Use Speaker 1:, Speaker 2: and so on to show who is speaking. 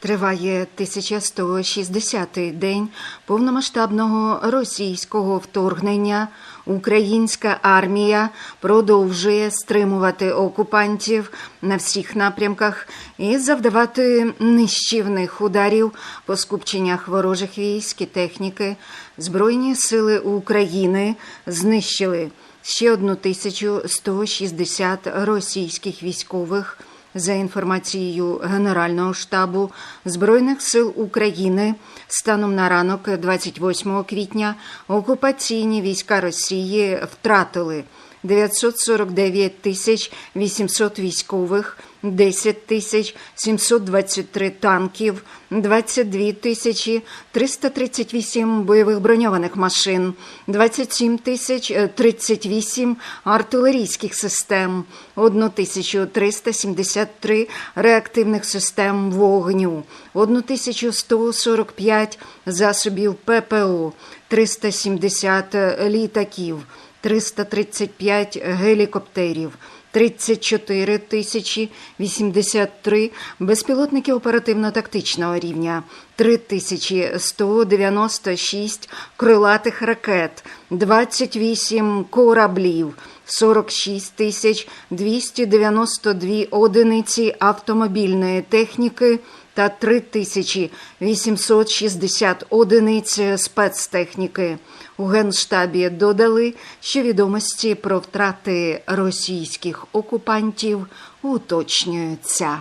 Speaker 1: Триває 1160-й день повномасштабного російського вторгнення. Українська армія продовжує стримувати окупантів на всіх напрямках і завдавати нищівних ударів по скупченнях ворожих військ і техніки. Збройні сили України знищили ще 1160 російських військових. За інформацією Генерального штабу Збройних сил України, станом на ранок 28 квітня окупаційні війська Росії втратили 949 тисяч 800 військових, 10 тисяч 723 танків, 22 тисячі 338 бойових броньованих машин, 27 тисяч 38 артилерійських систем, 1373 реактивних систем вогню, 1145 засобів ППО, 370 літаків, 335 гелікоптерів, 34 тисячі 83 безпілотники оперативно-тактичного рівня, 3196 крилатих ракет, 28 кораблів, 46 тисяч 292 одиниці автомобільної техніки та 3860 одиниць спецтехніки. У Генштабі додали, що відомості про втрати російських окупантів уточнюються.